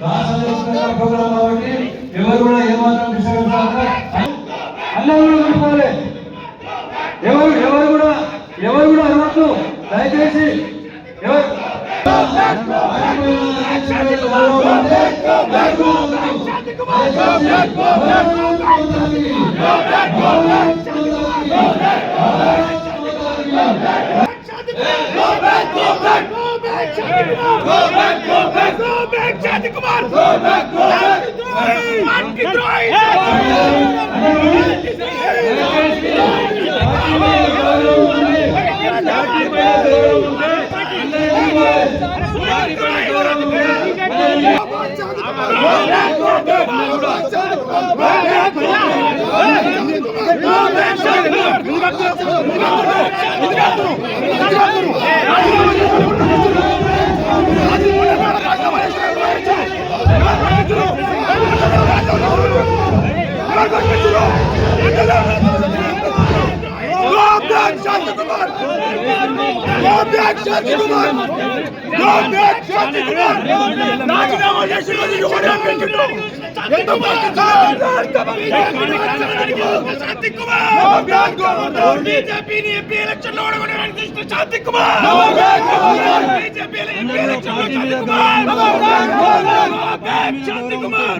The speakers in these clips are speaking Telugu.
దయచేసి ఎవరు కూడా ఏమాత్రం విశ్వసించాలి అందరూ కూడా పెట్టుకోవాలి ఎవరు ఎవరు కూడా ఎవరు కూడా అనవద్దు దయచేసి ఎవరు రాజీనామా রাজনীতি কুমার ఎవరు పెట్టిండు? ఎందుకు శాంతి కుమార్ బీజేపీని ఎంపీ ఎలక్షన్ లో ఓడగొట్టడానికి తీసిన Shanti Kumar BJP MP election లో శాంతి కుమార్ శాంతి కుమార్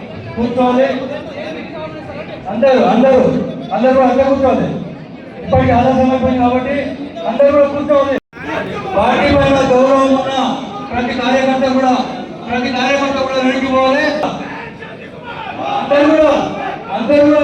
కూర్చోవాలి. అందరూ అందరూ అందరూ అందరూ కూర్చోవాలి. ఇప్పటికి ఆలస్యం అయిపోయింది కాబట్టి అందరూ కూడా కూర్చోవాలి. పార్టీ పైన గౌరవం ఉన్న ప్రతి కార్యకర్త కూడా ప్రతి కార్యకర్త కూడా వెనక్కి పోవాలి. అందరూ కూడా అందరూ కూడా